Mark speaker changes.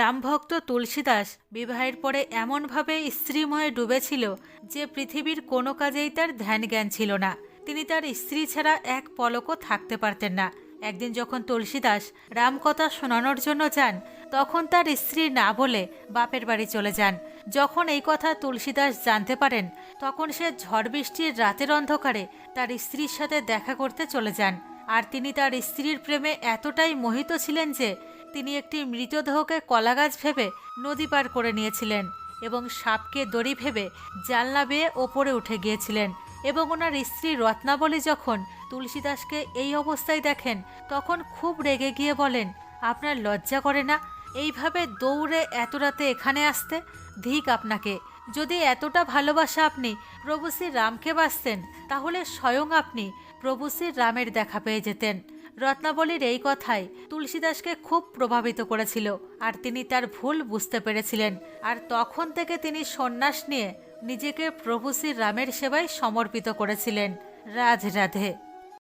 Speaker 1: রামভক্ত তুলসীদাস বিবাহের পরে এমনভাবে স্ত্রীময়ে ডুবেছিল যে পৃথিবীর কোনো কাজেই তার ধ্যান জ্ঞান ছিল না। তিনি তার স্ত্রী ছাড়া এক পলকও থাকতে পারতেন না। একদিন যখন তুলসীদাস রামকথা শোনানোর জন্য যান, তখন তার স্ত্রী না বলে বাপের বাড়ি চলে যান। যখন এই কথা তুলসীদাস জানতে পারেন, তখন সে ঝড় বৃষ্টির রাতের অন্ধকারে তার স্ত্রীর সাথে দেখা করতে চলে যান। আর তিনি তার স্ত্রীর প্রেমে এতটাই মোহিত ছিলেন যে তিনি একটি মৃতদেহকে কলাগাছ ভেবে নদী পার করে নিয়েছিলেন এবং সাপকে দড়ি ভেবে জানলা বেয়ে ওপরে উঠে গিয়েছিলেন এবং ওনার স্ত্রী রত্নাবলী যখন তুলসীদাসকে এই অবস্থায় দেখেন, তখন খুব রেগে গিয়ে বলেন, আপনার লজ্জা করে না? এইভাবে দৌড়ে এত রাতে এখানে আসতে? ধিক আপনাকে। যদি এতটা ভালোবাসা আপনি প্রভু শ্রী রামকে বাসতেন, তাহলে স্বয়ং আপনি প্রভু শ্রী রামের দেখা পেয়ে যেতেন। রত্নাবলীর এই কথাই তুলসীদাসকে খুব প্রভাবিত করেছিল, আর তিনি তার ভুল বুঝতে পেরেছিলেন। আর তখন থেকে তিনি সন্ন্যাস নিয়ে নিজেকে প্রভু শ্রী রামের সেবায় সমর্পিত করেছিলেন। রাধে রাধে।